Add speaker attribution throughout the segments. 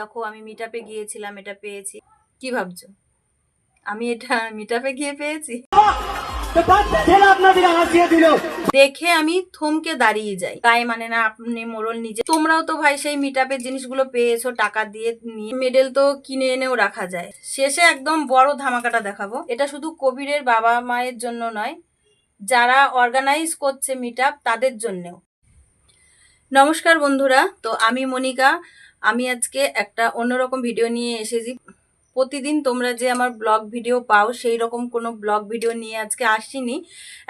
Speaker 1: দেখো আমি মিটাপে গিয়েছিলাম, এটা পেয়েছি। কি ভাবছ? আমি এটা মিটাপে গিয়ে পেয়েছি? দেখে আমি থমকে দাঁড়িয়ে যাই। তাই মানে না, আপনি মোড়ল নিজে তোমরাও তো ভাই সেই মিটাপের জিনিসগুলো পেয়েছ, টাকা দিয়ে নিয়ে মেডেল তো কিনে এনেও রাখা যায়। শেষে একদম বড় ধামাকাটা দেখাবো। এটা শুধু কবিরের বাবা মায়ের জন্য নয়, যারা অর্গানাইজ করছে মিটআপ তাদের জন্যেও। নমস্কার বন্ধুরা, তো আমি মনিকা। আমি আজকে একটা অন্যরকম ভিডিও নিয়ে এসেছি। প্রতিদিন তোমরা যে আমার ব্লগ ভিডিও পাও, সেই রকম কোনো ব্লগ ভিডিও নিয়ে আজকে আসিনি।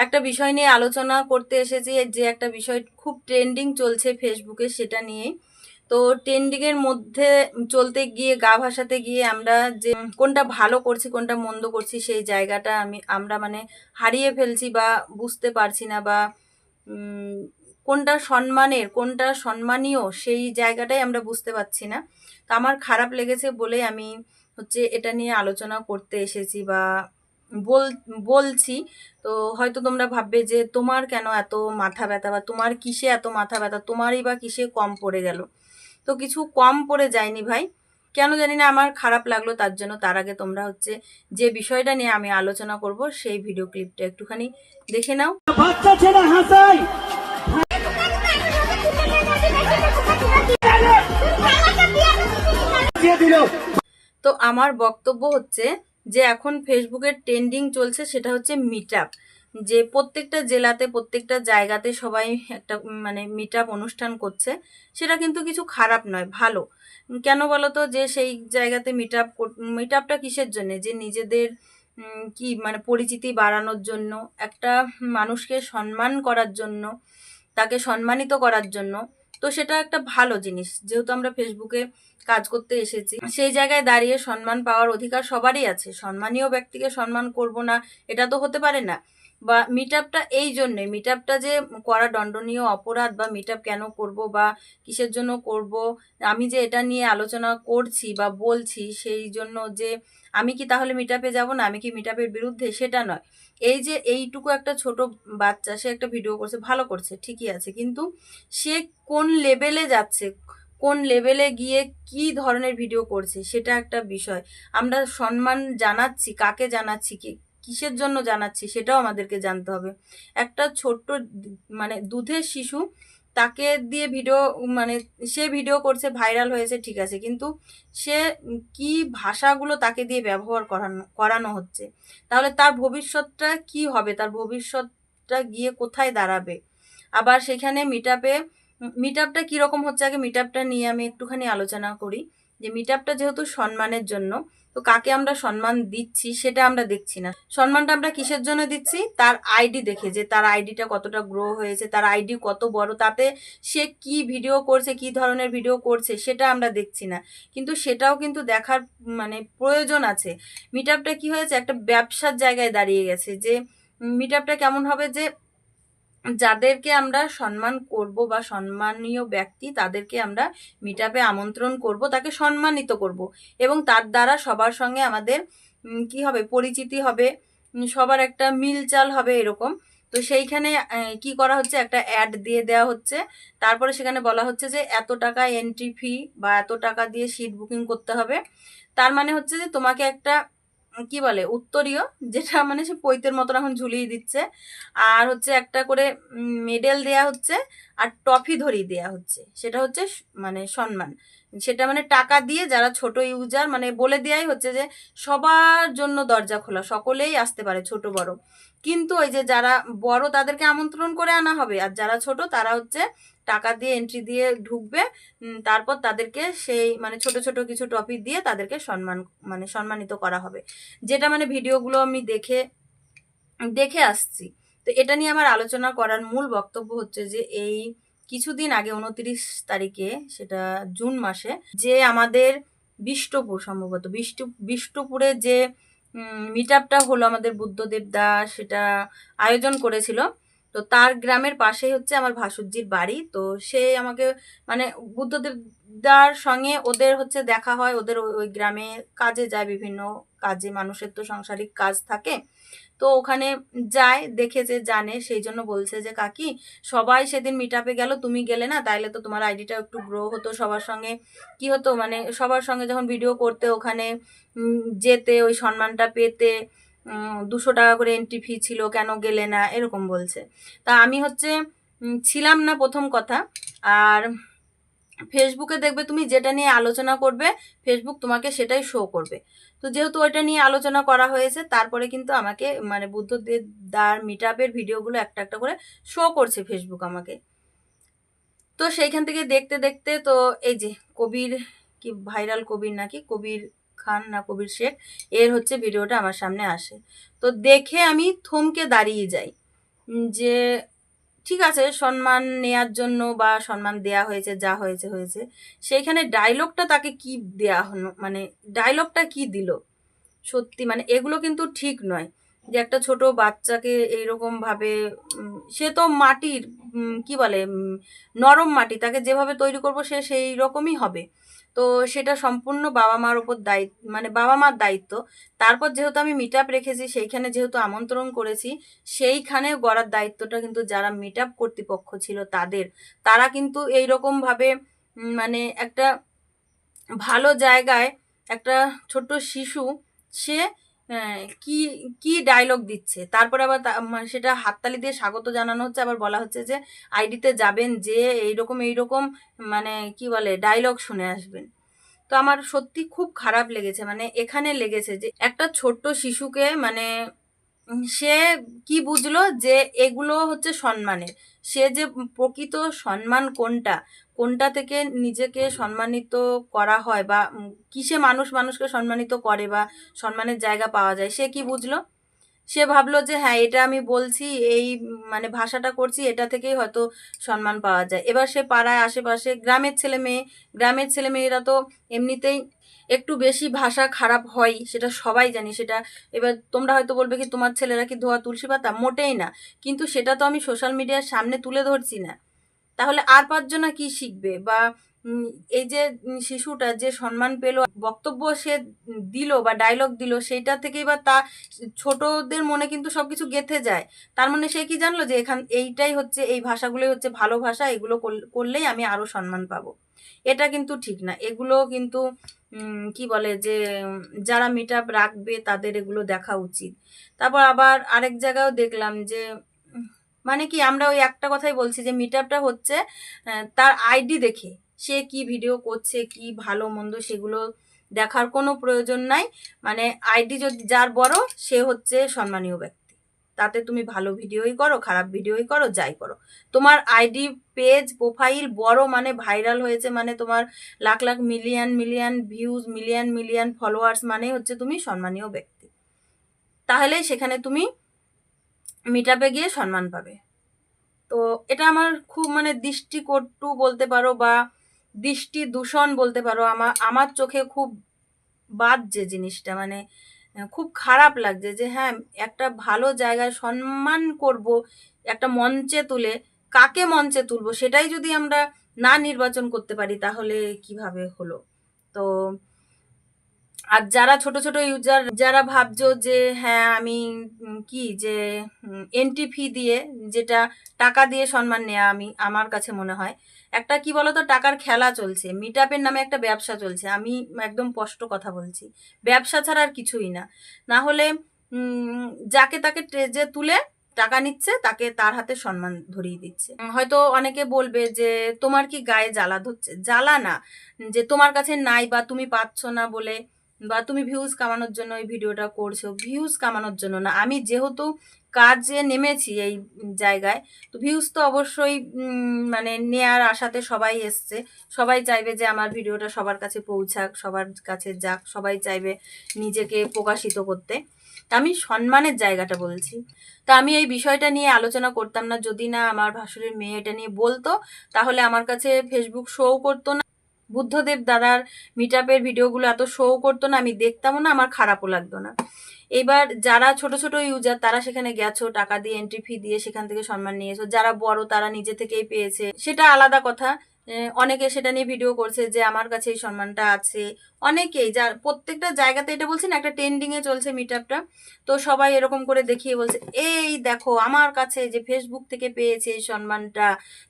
Speaker 1: একটা বিষয় নিয়ে আলোচনা করতে এসেছি, যে একটা বিষয় খুব ট্রেন্ডিং চলছে ফেসবুকে সেটা নিয়েই। তো ট্রেন্ডিংয়ের মধ্যে চলতে গিয়ে, গা ভাসাতে গিয়ে আমরা যে কোনটা ভালো করছি, কোনটা মন্দ করছি, সেই জায়গাটা আমি, আমরা মানে হারিয়ে ফেলছি বা বুঝতে পারছি না বা কোনটা সম্মানের, কোনটা সম্মানীয়, সেই জায়গাটাই আমরা বুঝতে পারছি না। তো আমার খারাপ লেগেছে বলে আমি হচ্ছে এটা নিয়ে আলোচনা করতে এসেছি বা বল, বলছি। তো হয়তো তোমরা ভাববে যে তোমার কেন এত মাথা ব্যথা বা তোমার কিসে এত মাথা ব্যথা? তোমারই বা কিসে কম পড়ে গেল? তো কিছু কম পড়ে যায়নি ভাই। কেন জানি না আমার খারাপ লাগল, তার জন্য তার আগে তোমরা হচ্ছে যে বিষয়টা নিয়ে আমি আলোচনা করব, সেই ভিডিও ক্লিপটা একটুখানি দেখে নাও।
Speaker 2: বাচ্চা ছেলে হাসাই!
Speaker 1: তো আমার বক্তব্য হচ্ছে যে এখন ফেসবুকের ট্রেন্ডিং চলছে সেটা হচ্ছে মিট যে প্রত্যেকটা জেলাতে, প্রত্যেকটা জায়গাতে সবাই একটা মানে মিট অনুষ্ঠান করছে, সেটা কিন্তু কিছু খারাপ নয়, ভালো। কেন বলো তো যে সেই জায়গাতে মিট আপ মিট আপটা কিসের জন্য? যে নিজেদের কি মানে পরিচিতি বাড়ানোর জন্য, একটা মানুষকে সম্মান করার জন্য, তাকে সম্মানিত করার জন্য তো সেটা একটা ভালো জিনিস। যেহেতু আমরা ফেসবুকে কাজ করতে এসেছি, সেই জায়গায় দাঁড়িয়ে সম্মান পাওয়ার অধিকার সবারই আছে। সম্মানীয় ব্যক্তিকে সম্মান করব না, এটা তো হতে পারে না। বা মিট আপটা এই জন্যে মিট আপটা যে করা দণ্ডনীয় অপরাধ বা মিট আপ কেন করব বা কিসের জন্য করব, আমি যে এটা নিয়ে আলোচনা করছি বা বলছি, সেই জন্য যে আমি কি তাহলে মিট আপে যাব না, আমি কি মিট আপের বিরুদ্ধে, সেটা নয়। এই যে এইটুকু একটা ছোট বাচ্চা, সে একটা ভিডিও করছে, ভালো করছে, ঠিকই আছে। কিন্তু সে কোন লেভেলে যাচ্ছে, কোন লেভেলে গিয়ে কি ধরনের ভিডিও করছে, সেটা একটা বিষয়। আমরা সম্মান জানাচ্ছি, কাকে জানাচ্ছি, কি কিসের জন্য জানাচ্ছি, সেটাও আমাদেরকে জানতে হবে। একটা ছোট্ট মানে দুধের শিশু তাকে দিয়ে ভিডিও মানে সে ভিডিও করছে ভাইরাল হয়েছে, ঠিক আছে। কিন্তু সে কি ভাষাগুলো তাকে দিয়ে ব্যবহার করানো করানো হচ্ছে? তাহলে তার ভবিষ্যৎটা কি হবে? তার ভবিষ্যৎটা গিয়ে কোথায় দাঁড়াবে? আবার সেখানে মিট আপে মিট আপটা কীরকম হচ্ছে? আগে মিট আপটা নিয়ে আমি একটুখানি আলোচনা করি। যে মিট আপটা যেহেতু সম্মানের জন্য তো কাকে আমরা সম্মান দিচ্ছি সেটা আমরা দেখছি না। সম্মানটা আমরা কিসের জন্য দিচ্ছি? তার আইডি দেখে যে তার আইডিটা কতটা গ্রো হয়েছে, তার আইডি কত বড়, তাতে সে কি ভিডিও করছে, কি ধরনের ভিডিও করছে সেটা আমরা দেখছি না। কিন্তু সেটাও কিন্তু দেখার মানে প্রয়োজন আছে। মিট কি হয়েছে? একটা ব্যবসার জায়গায় দাঁড়িয়ে গেছে যে মিট কেমন হবে যে যাদেরকে আমরা সম্মান করব বা সম্মানীয় ব্যক্তি, তাদেরকে আমরা মিটাপে আমন্ত্রণ করব, তাকে সম্মানিত করব। এবং তার দ্বারা সবার সঙ্গে আমাদের কি হবে? পরিচিতি হবে সবার একটা মিলচাল হবে এরকম। তো সেইখানে কি করা হচ্ছে? একটা অ্যাড দিয়ে দেওয়া হচ্ছে। তারপরে সেখানে বলা হচ্ছে যে, এত টাকা এন্ট্রি ফি বা এত টাকা দিয়ে সিট বুকিং করতে হবে। তার মানে হচ্ছে যে, তোমাকে একটা কি বলে, উত্তরীয়, যেটা মানে সে পৈতের মতন এখন ঝুলিয়ে দিচ্ছে। আর হচ্ছে একটা করে মেডেল দেয়া হচ্ছে, আর ট্রফি ধরিয়ে দেয়া হচ্ছে। সেটা হচ্ছে মানে সম্মান। সেটা মানে টাকা দিয়ে যারা ছোট ইউজার মানে বলে দেয়াই হচ্ছে যে সবার জন্য দরজা খোলা, সকলেই আসতে পারে, ছোট বড়। কিন্তু ওই যে যারা বড়, তাদেরকে আমন্ত্রণ করে আনা হবে। আর যারা ছোট, তারা হচ্ছে টাকা দিয়ে এন্ট্রি দিয়ে ঢুকবে তারপর তাদেরকে সেই মানে ছোট ছোট কিছু টপিক দিয়ে তাদেরকে সম্মান মানে সম্মানিত করা হবে। যেটা মানে ভিডিওগুলো আমি দেখে দেখে আসছি। তো এটা নিয়ে আমার আলোচনা করার মূল বক্তব্য হচ্ছে যে, এই কিছুদিন আগে উনত্রিশ তারিখে, সেটা জুন মাসে, যে আমাদের বিষ্টপুর সম্ভবত বিষ্টু বিষ্টপুরে যে মিট আপটা হলো আমাদের বুদ্ধদেব দাস সেটা আয়োজন করেছিল। তো তার গ্রামের পাশেই হচ্ছে আমার ভাসুজ্জির বাড়ি। তো সে আমাকে মানে বুদ্ধদেব দার সঙ্গে ওদের হচ্ছে দেখা হয়। ওদের ওই গ্রামে কাজে যায় বিভিন্ন কাজে, মানুষের তো সাংসারিক কাজ থাকে। তো ওখানে যায় দেখেছে জানে, সেই জন্য বলছে যে, কাকি, সবাই সেদিন মিট আপে গেল, তুমি গেলে না? তাইলে তো তোমার আইডিটা একটু গ্রো হতো সবার সঙ্গে। কি হতো? মানে সবার সঙ্গে যখন ভিডিও করতে ওখানে যেতে, ওই সম্মানটা পেতে দুশো টাকা করে এন্ট্রি ফি ছিল, কেন গেলে না, এরকম বলছে। তা আমি হচ্ছে ছিলাম না প্রথম কথা। আর ফেসবুকে দেখবে তুমি যেটা নিয়ে আলোচনা করবে, ফেসবুক তোমাকে সেটাই শো করবে। তো যেহেতু ওইটা নিয়ে আলোচনা করা হয়েছে, তারপরে কিন্তু আমাকে মানে বুদ্ধদেব দার মিট আপের ভিডিওগুলো একটা একটা করে শো করছে ফেসবুক আমাকে। তো সেইখান থেকে দেখতে দেখতে তো, এই যে কবির, কি ভাইরাল কবির নাকি? কবির খান না কবির শেখ, এর হচ্ছে ভিডিওটা আমার সামনে আসে। তো দেখে আমি থমকে দাঁড়িয়ে যাই যে ঠিক আছে, সম্মান নেয়ার জন্য বা সম্মান দেয়া হয়েছে, যা হয়েছে হয়েছে। সেইখানে ডায়লগটা তাকে কি দেয়া হলো? মানে ডায়লগটা কি দিল? সত্যি মানে এগুলো কিন্তু ঠিক নয় যে একটা ছোট বাচ্চাকে এইরকম ভাবে সে তো মাটির কি বলে নরম মাটি, তাকে যেভাবে তৈরি করব সে সেই রকমই হবে। তো সেটা সম্পূর্ণ বাবা মার ওপর দায়িত্ব মানে বাবা মার দায়িত্ব। তারপর যেহেতু আমি মিট আপ রেখেছি, সেইখানে যেহেতু আমন্ত্রণ করেছি, সেইখানে গড়ার দায়িত্বটা কিন্তু যারা মিট আপ কর্তৃপক্ষ ছিল তাদের। তারা কিন্তু এই ভাবে মানে একটা ভালো জায়গায় একটা ছোট্ট শিশু, সে কি কি ডায়লগ দিচ্ছে? তারপরে আবার মানে সেটা হাততালি দিয়ে স্বাগত জানানো হচ্ছে, আবার বলা হচ্ছে যে, আইডিতে যাবেন যে, এইরকম এইরকম মানে কি বলে ডায়লগ শুনে আসবেন। তো আমার সত্যি খুব খারাপ লেগেছে মানে এখানে লেগেছে যে, একটা ছোট্ট শিশুকে মানে সে কি বুঝলো যে, এগুলো হচ্ছে সম্মানের। সে যে প্রকৃত সম্মান কোনটা কোনটা থেকে নিজেকে সম্মানিত করা হয় বা কিসে মানুষ মানুষকে সম্মানিত করে বা সম্মানের জায়গা পাওয়া যায়, সে কি বুঝলো? সে ভাবলো যে হ্যাঁ এটা আমি বলছি, এই মানে ভাষাটা করছি, এটা থেকেই হয়তো সম্মান পাওয়া যায়। এবার সে পাড়ায় আশেপাশে গ্রামের ছেলে মেয়ে, গ্রামের ছেলে মেয়েরা তো এমনিতেই একটু বেশি ভাষা খারাপ হয়, সেটা সবাই জানি, সেটা এবার তোমরা হয়তো বলবে কি তোমার ছেলেরা কি ধোয়া তুলসী পাতা? মোটেই না। কিন্তু সেটা তো আমি সোশ্যাল মিডিয়ার সামনে তুলে ধরছি না। তাহলে আর পাঁচজনা কি শিখবে? বা এই যে শিশুটা যে সম্মান পেল, বক্তব্য সে দিল বা ডায়লগ দিল, সেইটা থেকেই বা তা ছোটদের মনে কিন্তু সবকিছু গেথে যায়। তার মানে সে কি জানলো যে এখান, এইটাই হচ্ছে, এই ভাষাগুলোই হচ্ছে ভালো ভাষা, এগুলো করল- করলেই আমি আরও সম্মান পাবো। এটা কিন্তু ঠিক না। এগুলো কিন্তু কি বলে যে, যারা মিট রাখবে তাদের এগুলো দেখা উচিত। তারপর আবার আরেক জায়গায়ও দেখলাম যে মানে কি আমরা ওই একটা কথাই বলছি যে মিট আপটা হচ্ছে তার আইডি দেখে। সে কি ভিডিও করছে, কি ভালো মন্দ সেগুলো দেখার কোনো প্রয়োজন নাই। মানে আইডি যদি যার বড়, সে হচ্ছে সম্মানীয় ব্যক্তি। তাতে তুমি ভালো ভিডিওই করো, খারাপ ভিডিওই করো, যাই করো। তোমার আইডি পেজ প্রোফাইল বড় মানে ভাইরাল হয়েছে মানে তোমার lakh lakh million million views million million followers মানে হচ্ছে তুমি সম্মানীয় ব্যক্তি। তাহলে সেখানে তুমি মিট আপে গিয়ে সম্মান পাবে। তো এটা আমার খুব মানে দৃষ্টিকটু বলতে পারো বা দৃষ্টি দূষণ বলতে পারো আমার আমার চোখে খুব বাজছে জিনিসটা। মানে খুব খারাপ লাগছে যে হ্যাঁ একটা ভালো জায়গায় সম্মান করব, একটা মঞ্চে তুলে কাকে মঞ্চে তুলবো সেটাই যদি আমরা না নির্বাচন করতে পারি তাহলে কীভাবে হলো? তো আর যারা ছোট ছোট ইউজার যারা ভাবছ যে হ্যাঁ আমি কি যে এন্ট্রি ফি দিয়ে যেটা টাকা দিয়ে সম্মান নেওয়া আমি, আমার কাছে মনে হয়, একটা কি বলতো, টাকার খেলা চলছে। মিট নামে একটা ব্যবসা চলছে। আমি একদম স্পষ্ট কথা বলছি। ব্যবসা ছাড়া আর কিছুই না। না হলে যাকে তাকে ট্রেজে তুলে টাকা নিচ্ছে, তাকে তার হাতে সম্মান ধরিয়ে দিচ্ছে। হয়তো অনেকে বলবে যে, তোমার কি গায়ে জ্বালা ধরছে? জ্বালা না। যে তোমার কাছে নাই বা তুমি পাচ্ছ না বলে বা তুমি ভিউজ কামানোর জন্য এই ভিডিওটা করছ ভিউজ কামানোর জন্য না। আমি যেহেতু কাজে নেমেছি এই জায়গায়, তো ভিউজ তো অবশ্যই মানে নেয়ার আশাতে সবাই এসছে। সবাই চাইবে যে আমার ভিডিওটা সবার কাছে পৌঁছাক, সবার কাছে যাক, সবাই চাইবে নিজেকে প্রকাশিত করতে। তা আমি সম্মানের জায়গাটা বলছি। তা আমি এই বিষয়টা নিয়ে আলোচনা করতাম না, যদি না আমার ভাসুরের মেয়ে এটা নিয়ে বলতো, তাহলে আমার কাছে ফেসবুক শো করতো না। বুদ্ধদেব দাদার মিট আপের ভিডিওগুলো এত শো করতো না, আমি দেখতামও না, আমার খারাপও লাগতো না। এবার যারা ছোট ছোট ইউজার তারা সেখানে গেছো, টাকা দিয়ে এন্ট্রি ফি দিয়ে সেখান থেকে সম্মান নিয়েছো। যারা বড়, তারা নিজে থেকেই পেয়েছে। সেটা আলাদা কথা। অনেকে সেটা নিয়ে ভিডিও করছে যে আমার কাছে এই সম্মানটা আছে। অনেকেই যার প্রত্যেকটা জায়গাতে এটা বলছি না, একটা ট্রেন্ডিং এ চলছে মিট আপটা তো সবাই এরকম করে দেখিয়ে বলছে, এই দেখো, আমার কাছে যে ফেসবুক থেকে পেয়েছে এই সম্মানটা,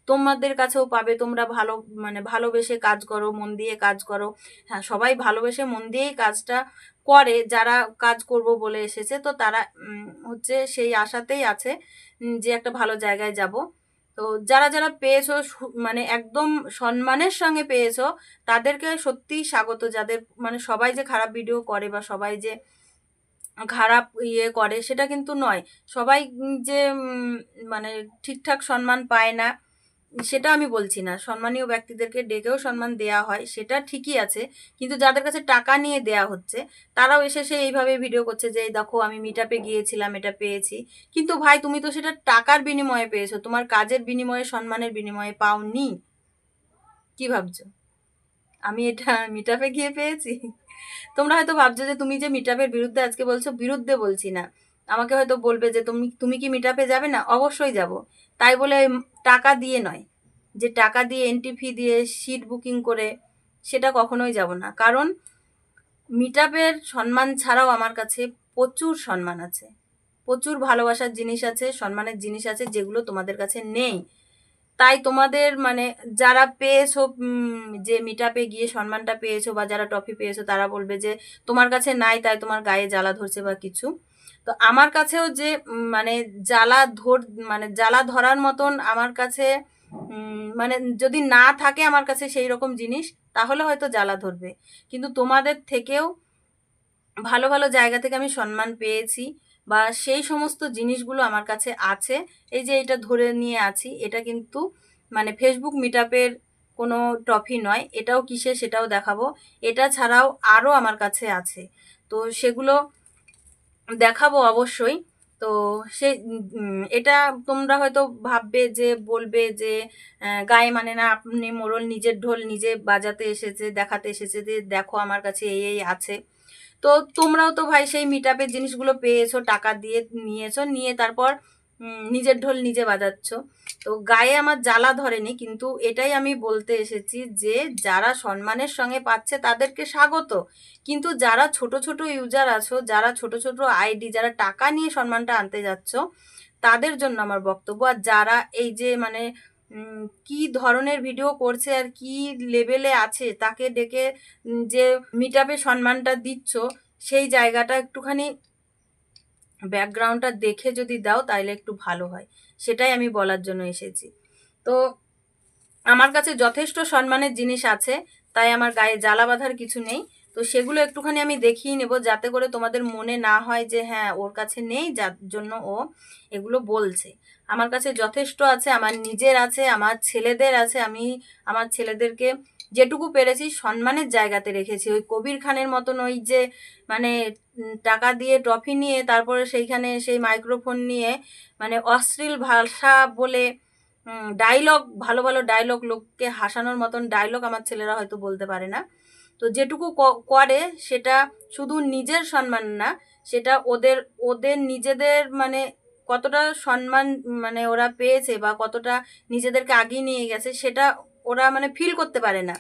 Speaker 1: তোমাদের কাছেও পাবে, তোমরা ভালো মানে ভালোবেসে কাজ করো, মন দিয়ে কাজ করো। হ্যাঁ সবাই ভালোবেসে মন দিয়েই কাজটা করে, যারা কাজ করব বলে এসেছে। তো তারা হচ্ছে সেই আশাতেই আছে যে একটা ভালো জায়গায় যাব। তো যারা যারা পেয়েছ মানে একদম সম্মানের সঙ্গে পেয়েছ, তাদেরকে সত্যিই স্বাগত। যাদের মানে সবাই যে খারাপ ভিডিও করে বা সবাই যে খারাপ ইয়ে করে, সেটা কিন্তু নয়। সবাই যে মানে ঠিকঠাক সম্মান পায় না। সেটা আমি বলছি না। সম্মানীয় ব্যক্তিদেরকে ডেকেও সম্মান দেয়া হয়, সেটা ঠিকই আছে। কিন্তু যাদের কাছে টাকা নিয়ে দেয়া হচ্ছে, তারাও এসে সে এইভাবে ভিডিও করছে যে দেখো, আমি মিটাপে গিয়েছিলাম, এটা পেয়েছি। কিন্তু ভাই, তুমি তো সেটা টাকার বিনিময়ে পেয়েছ। তোমার কাজের বিনিময়ে, সম্মানের বিনিময়ে পাওনি। কি ভাবছ? আমি এটা মিটাপে গিয়ে পেয়েছি? তোমরা হয়তো ভাবছ যে, তুমি যে মিটাপের বিরুদ্ধে আজকে বলছো, বিরুদ্ধে বলছি না। আমাকে হয়তো বলবে যে, তুমি তুমি কি মিটাপে যাবে? না, অবশ্যই যাব। তাই বলে টাকা দিয়ে নয়, যে টাকা দিয়ে এন্ট্রি ফি দিয়ে সিট বুকিং করে সেটা কখনোই যাব না। কারণ মিটাপের সম্মান ছাড়াও আমার কাছে প্রচুর সম্মান আছে। প্রচুর ভালোবাসার জিনিস আছে, সম্মানের জিনিস আছে যেগুলো তোমাদের কাছে নেই। তাই তোমাদের মানে যারা পেয়েছ যে মিটাপে গিয়ে সম্মানটা পেয়েছ বা যারা ট্রফি পেয়েছ তারা বলবে যে তোমার কাছে নাই, তাই তোমার গায়ে জ্বালা ধরছে বা কিছু। তো আমার কাছেও যে মানে জ্বালা ধর মানে জ্বালা ধরার মতন আমার কাছে মানে যদি না থাকে আমার কাছে সেই রকম জিনিস, তাহলে হয়তো জ্বালা ধরবে। কিন্তু তোমাদের থেকেও ভালো ভালো জায়গা থেকে আমি সম্মান পেয়েছি বা সেই সমস্ত জিনিসগুলো আমার কাছে আছে। এই যে এটা ধরে নিয়ে আছি, এটা কিন্তু মানে ফেসবুক মিটআপের কোনো ট্রফি নয়, এটাও কিসে সেটাও দেখাবো। এটা ছাড়াও আরও আমার কাছে আছে। তো সেগুলো দেখাবো অবশ্যই। তো সে এটা তোমরা হয়তো ভাববে যে, বলবে যে গায়ে মানে না, আপনি মোরল নিজের ঢোল নিজে বাজাতে এসেছে, দেখাতে এসেছে যে, দেখো আমার কাছে এই এই আছে। তো তোমরাও তো ভাই সেই মিট জিনিসগুলো পেয়েছ, টাকা দিয়ে নিয়েছো, নিয়ে তারপর নিজের ঢোল নিজে বাজাচ্ছ। তো গায়ে আমার জ্বালা ধরেনি, কিন্তু এটাই আমি বলতে এসেছি যে, যারা সম্মানের সঙ্গে পাচ্ছে তাদেরকে স্বাগত। কিন্তু যারা ছোট ছোট ইউজার আছো, যারা ছোট ছোট আইডি যারা টাকা নিয়ে সম্মানটা আনতে যাচ্ছ, তাদের জন্য আমার বক্তব্য। আর যারা এই যে মানে কি ধরনের ভিডিও করছে আর কি লেভেলে আছে, তাকে ডেকে যে মিট সম্মানটা দিচ্ছ, সেই জায়গাটা একটুখানি ব্যাকগ্রাউন্ডটা দেখে যদি দাও তাহলে একটু ভালো হয়। সেটাই আমি বলার জন্য এসেছি। তো আমার কাছে যথেষ্ট সম্মানের জিনিস আছে, তাই আমার গায়ে জ্বালা বাঁধার কিছু নেই। তো সেগুলো একটুখানি আমি দেখিয়ে নেব, যাতে করে তোমাদের মনে না হয় যে হ্যাঁ ওর কাছে নেই, যার জন্য ও এগুলো বলছে। আমার কাছে যথেষ্ট আছে, আমার নিজের আছে, আমার ছেলেদের আছে, আমি আমার ছেলেদেরকে যেটুকু পেরেছি সম্মানের জায়গাতে রেখেছি। ওই কবির খানের মতন ওই যে মানে টাকা দিয়ে ট্রফি নিয়ে, তারপরে সেইখানে সেই মাইক্রোফোন নিয়ে মানে অশ্লীল ভাষা বলে ডায়লগ ভালো ভালো ডায়লগ লোককে হাসানোর মতন ডায়লগ আমার ছেলেরা হয়তো বলতে পারে না। তো যেটুকু করে সেটা শুধু নিজের সম্মান না, সেটা ওদের ওদের নিজেদের মানে কতটা সম্মান মানে ওরা পেয়েছে বা কতটা নিজেদেরকে আগিয়ে নিয়ে গেছে, সেটা ওরা মানে ফিল করতে পারে না।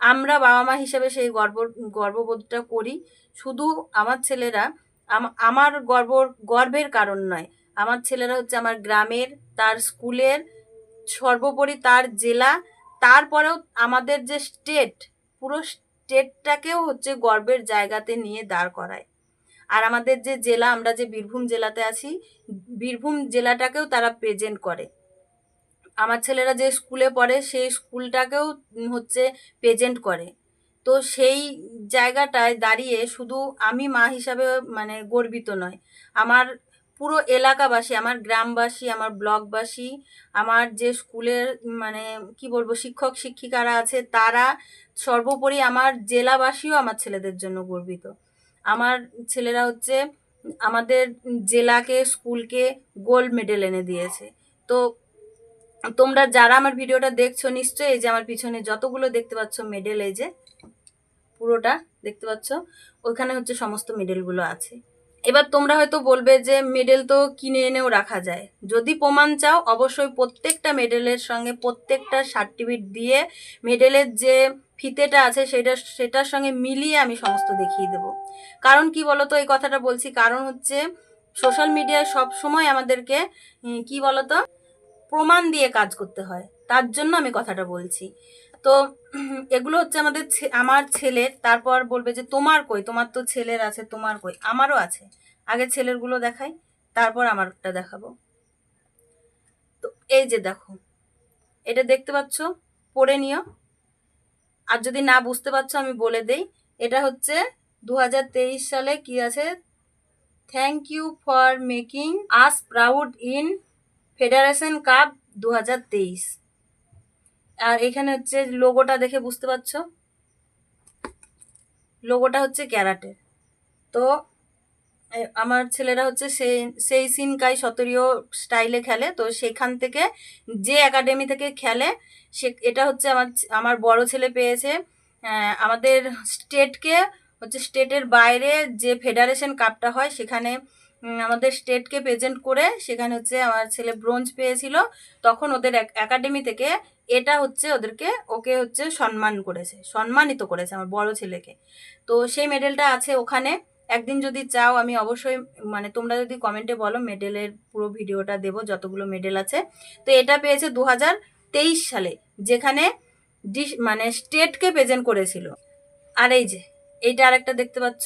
Speaker 1: আমরা বাবা মা হিসেবে সেই গর্ব, গর্ববোধটা করি। শুধু আমার ছেলেরা আমার গর্ব, গর্বের কারণ নয়। আমার ছেলেরা হচ্ছে আমার গ্রামের, তার স্কুলের, সর্বোপরি তার জেলা, তারপরেও আমাদের যে স্টেট পুরো স্টেটটাকেও হচ্ছে গর্বের জায়গাতে নিয়ে দাঁড় করায়। আর আমাদের যে জেলা, আমরা যে বীরভূম জেলাতে আছি, বীরভূম জেলাটাকেও তারা প্রেজেন্ট করে। আমার ছেলেরা যে স্কুলে পড়ে, সেই স্কুলটাকেও হচ্ছে প্রেজেন্ট করে। তো সেই জায়গাটায় দাঁড়িয়ে শুধু আমি মা হিসাবে মানে গর্বিত নয়, আমার পুরো এলাকাবাসী, আমার গ্রামবাসী, আমার ব্লকবাসী, আমার যে স্কুলের মানে কি বলব, শিক্ষক শিক্ষিকারা আছে, তারা সর্বোপরি আমার জেলাবাসীও আমার ছেলেদের জন্য গর্বিত। আমার ছেলেরা হচ্ছে আমাদের জেলাকে স্কুলকে গোল্ড মেডেল এনে দিয়েছে। তো তোমরা যারা আমার ভিডিওটা দেখছ, নিশ্চয়ই এই যে আমার পিছনে যতগুলো দেখতে পাচ্ছ মেডেল এই যে পুরোটা দেখতে পাচ্ছ, ওইখানে হচ্ছে সমস্ত মেডেলগুলো আছে। এবার তোমরা হয়তো বলবে যে মেডেল তো কিনে এনেও রাখা যায়। যদি প্রমাণ চাও, অবশ্যই প্রত্যেকটা মেডেলের সঙ্গে প্রত্যেকটা সার্টিফিকেট দিয়ে মেডেলের যে ফিতেটা আছে, সেটা, সেটার সঙ্গে মিলিয়ে আমি সমস্ত দেখিয়ে দেব। কারণ কি বলতো, এই কথাটা বলছি, কারণ হচ্ছে সোশ্যাল মিডিয়ায় সব সময় আমাদেরকে কি বলতো প্রমাণ দিয়ে কাজ করতে হয়। তার জন্য আমি কথাটা বলছি। তো এগুলো হচ্ছে আমাদের আমার ছেলের, তারপর বলবে যে তোমার কই? তোমার তো ছেলের আছে, তোমার কই? আমারও আছে। আগে ছেলেরগুলো দেখাই, তারপর আমারটা দেখাবো। তো এই যে দেখো, এটা দেখতে পাচ্ছ? পড়ে নিও। আর যদি না বুঝতে পারছ, আমি বলে দেই। এটা হচ্ছে দু হাজার তেইশ সালে কি আছে? Thank you for making us proud in federation cup দু হাজার তেইশ। আর এখানে হচ্ছে লোগোটা দেখে বুঝতে পারছ? লোগোটা হচ্ছে ক্যারাটে। তো আমার ছেলেরা হচ্ছে সেই সেই সিনকাই সতরীয় স্টাইলে খেলে। তো সেখান থেকে যে একাডেমি থেকে খেলে, সে, এটা হচ্ছে আমার আমার বড় ছেলে পেয়েছে। আমাদের স্টেটকে হচ্ছে স্টেটের বাইরে যে ফেডারেশন কাপটা হয়, সেখানে আমাদের স্টেটকে প্রেজেন্ট করে সেখানে হচ্ছে আমার ছেলে ব্রোঞ্জ পেয়েছিল। তখন ওদের একাডেমি থেকে এটা হচ্ছে ওদেরকে, ওকে হচ্ছে সম্মান করেছে, সম্মানিত করেছে আমার বড় ছেলেকে। তো সেই মেডেলটা আছে ওখানে। একদিন যদি চাও আমি অবশ্যই মানে তোমরা যদি কমেন্টে বলো মেডেলের পুরো ভিডিওটা দেবো, যতগুলো মেডেল আছে। তো এটা পেয়েছে দু সালে, যেখানে ডিস মানে স্টেটকে প্রেজেন্ট করেছিল। আর এই যে, এইটা আরেকটা দেখতে পাচ্ছ।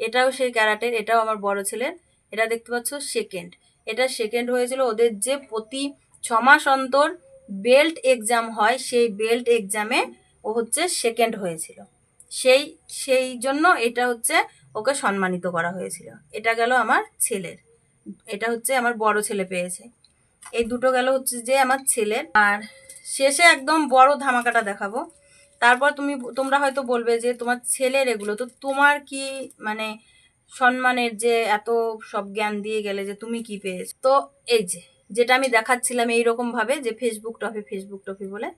Speaker 1: এটাও সেই ক্যারাটের, এটাও আমার বড় ছেলের। এটা দেখতে পাচ্ছ সেকেন্ড এটা সেকেন্ড হয়েছিল ওদের যে প্রতি ছ মাস অন্তর বেল্ট এক্সাম হয়, সেই বেল্ট এক্সামে ও হচ্ছে সেকেন্ড হয়েছিল। সেই সেই জন্য এটা হচ্ছে ওকে সম্মানিত করা হয়েছিল। এটা গেল আমার ছেলের। এটা হচ্ছে আমার বড় ছেলে পেয়েছে। এই দুটো গেল হচ্ছে যে আমার ছেলের। আর শেষে একদম বড় ধামাকাটা দেখাবো। তারপর তুমি, তোমরা হয়তো বলবে যে তোমার ছেলের এগুলো, তো তোমার কি মানে সম্মানের যে এত সব জ্ঞান দিয়ে গেলে যে তুমি কি পেয়েছ? তো এই যে, যেটা আমি দেখাচ্ছিলাম এইরকম ভাবে যে ফেসবুক টফি ফেসবুক টফি বলে,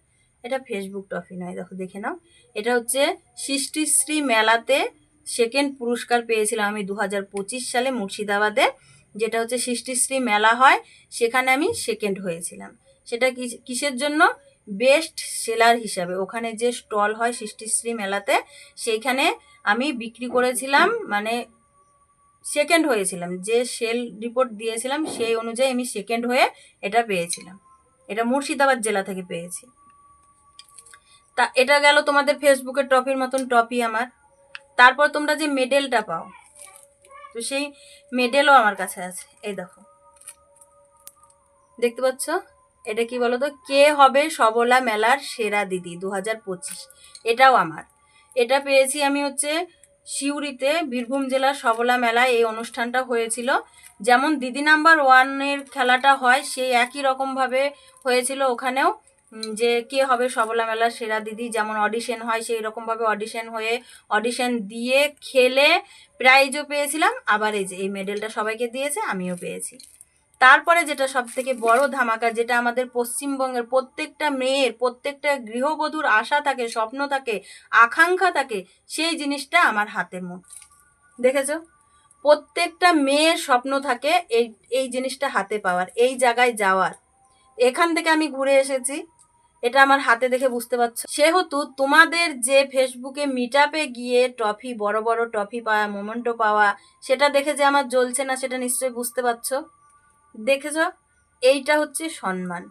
Speaker 1: এটা ফেসবুক টফি নয়, দেখো দেখে নাও। এটা হচ্ছে সৃষ্টিশ্রী মেলাতে সেকেন্ড পুরস্কার পেয়েছিলাম আমি দু হাজার পঁচিশ সালে মুর্শিদাবাদে, যেটা হচ্ছে সৃষ্টিশ্রী মেলা হয়, সেখানে আমি সেকেন্ড হয়েছিলাম। সেটা কিস- কিসের জন্য? বেস্ট সেলার হিসাবে। ওখানে যে স্টল হয় সৃষ্টিশ্রী মেলাতে, সেইখানে আমি বিক্রি করেছিলাম মানে সেকেন্ড হয়েছিলাম। যে সেল রিপোর্ট দিয়েছিলাম, সেই অনুযায়ী আমি সেকেন্ড হয়ে এটা পেয়েছিলাম। এটা মুর্শিদাবাদ জেলা থেকে পেয়েছি। তা এটা গেল তোমাদের ফেসবুকের টপির মতন টপি আমার। তারপর তোমরা যে মেডেলটা পাও, তো সেই মেডেলও আমার কাছে আছে। এই দেখো। দেখতে পাচ্ছ? এটা কি বলো তো কে হবে সবলা মেলার সেরা দিদি? দু হাজার পঁচিশ। এটাও আমার। এটা পেয়েছি আমি হচ্ছে সিউড়িতে বীরভূম জেলার সবলা মেলায় এই অনুষ্ঠানটা হয়েছিল। যেমন দিদি নাম্বার ওয়ানের খেলাটা হয়, সেই একই রকমভাবে হয়েছিল ওখানেও। যে কে হবে সবলা মেলার সেরা দিদি, যেমন অডিশন হয়, সেই রকমভাবে অডিশন হয়ে অডিশন দিয়ে খেলে প্রাইজও পেয়েছিলাম। আবার এই যে, এই মেডেলটা সবাইকে দিয়েছে, আমিও পেয়েছি। তারপরে যেটা সব থেকে বড় ধামাকা, যেটা আমাদের পশ্চিমবঙ্গের প্রত্যেকটা মেয়ের, প্রত্যেকটা গৃহবধূর আশা থাকে, স্বপ্ন থাকে, আকাঙ্ক্ষা থাকে, সেই জিনিসটা আমার হাতের মধ্যে দেখেছ? প্রত্যেকটা মেয়ের স্বপ্ন থাকে এই এই জিনিসটা হাতে পাওয়ার, এই জায়গায় যাওয়ার। এখান থেকে আমি ঘুরে এসেছি, এটা আমার হাতে দেখে বুঝতে পারছ। সেহেতু তোমাদের যে ফেসবুকে মিট গিয়ে ট্রফি, বড় বড় ট্রফি পাওয়া, মোমেন্টো পাওয়া, সেটা দেখে যে আমার জ্বলছে না, সেটা নিশ্চয়ই বুঝতে পারছ। দেখেছ? এইটা হচ্ছে সম্মান।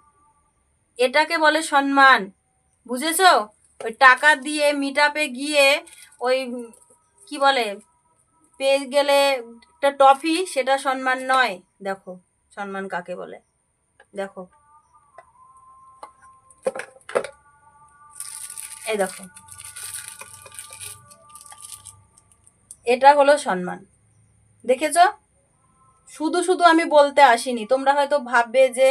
Speaker 1: এটাকে বলে সম্মান। বুঝেছ? ওই টাকা দিয়ে মিট গিয়ে ওই, কি বলে, পেয়ে গেলে একটা টফি সেটা সম্মান নয়। দেখো, সম্মান কাকে বলে? দেখো। এই দেখো। এটা হলো সম্মান। দেখেছ? শুধু শুধু আমি বলতে আসিনি। তোমরা হয়তো ভাববে যে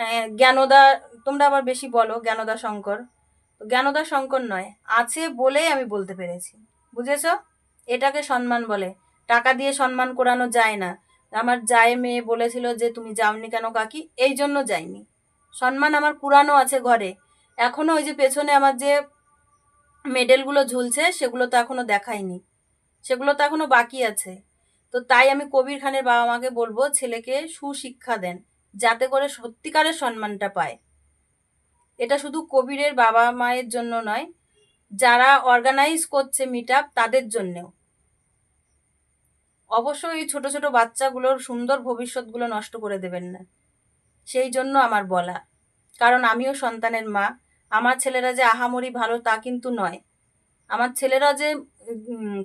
Speaker 1: হ্যাঁ, জ্ঞানদা তোমরা আবার বেশি বলো জ্ঞানদা শঙ্কর। জ্ঞানদা শঙ্কর নয় আছে বলেই আমি বলতে পেরেছি। বুঝেছ? এটাকে সম্মান বলে। টাকা দিয়ে সম্মান করানো যায় না। আমার জায়ে মেয়ে বলেছিল যে তুমি যাওনি কেন কাকি? এই জন্য যাইনি। সম্মান আমার পুরানো আছে ঘরে। এখনও ওই যে পেছনে আমার যে মেডেলগুলো ঝুলছে সেগুলো তো এখনও দেখাইনি। সেগুলো তো এখনও বাকি আছে। তো তাই আমি কবির খানের বাবা মাকে বলব ছেলেকে সুশিক্ষা দেন, যাতে করে সত্যিকারের সম্মানটা পায়। এটা শুধু কবিরের বাবা মায়ের জন্য নয়, যারা অর্গানাইজ করছে মিট তাদের জন্যেও। অবশ্যই এই ছোট ছোট বাচ্চাগুলোর সুন্দর ভবিষ্যৎগুলো নষ্ট করে দেবেন না। সেই জন্য আমার বলা, কারণ আমিও সন্তানের মা, আমার ছেলেরা যে আহামরি ভালো তা কিন্তু নয়। আমার ছেলেরা যে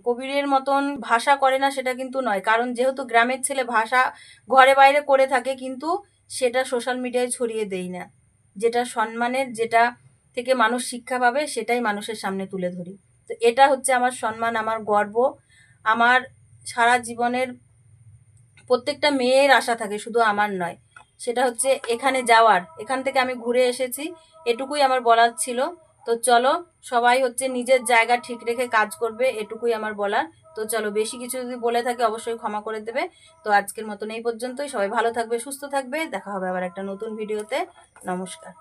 Speaker 1: কবিরের মতন ভাষা করে না সেটা কিন্তু নয়। কারণ যেহেতু গ্রামের ছেলে ভাষা ঘরে বাইরে করে থাকে, কিন্তু সেটা সোশ্যাল মিডিয়ায় ছড়িয়ে দেই না। যেটা সম্মানের, যেটা থেকে মানুষ শিক্ষা পাবে, সেটাই মানুষের সামনে তুলে ধরি। তো এটা হচ্ছে আমার সম্মান, আমার গর্ব, আমার সারা জীবনের প্রত্যেকটা মেয়ের আশা থাকে, শুধু আমার নয়। সেটা হচ্ছে এখানে যাওয়ার, এখান থেকে আমি ঘুরে এসেছি, এটুকুই আমার বলার ছিল। তো চলো, সবাই হচ্ছে নিজের জায়গা ঠিক রেখে কাজ করবে, এটুকুই আমার বলার। তো চলো, বেশি কিছু যদি বলে থাকে অবশ্যই ক্ষমা করে দেবে। তো আজকের মতন এই পর্যন্তই। সবাই ভালো থাকবে, সুস্থ থাকবে। দেখা হবে আবার একটা নতুন ভিডিওতে। নমস্কার।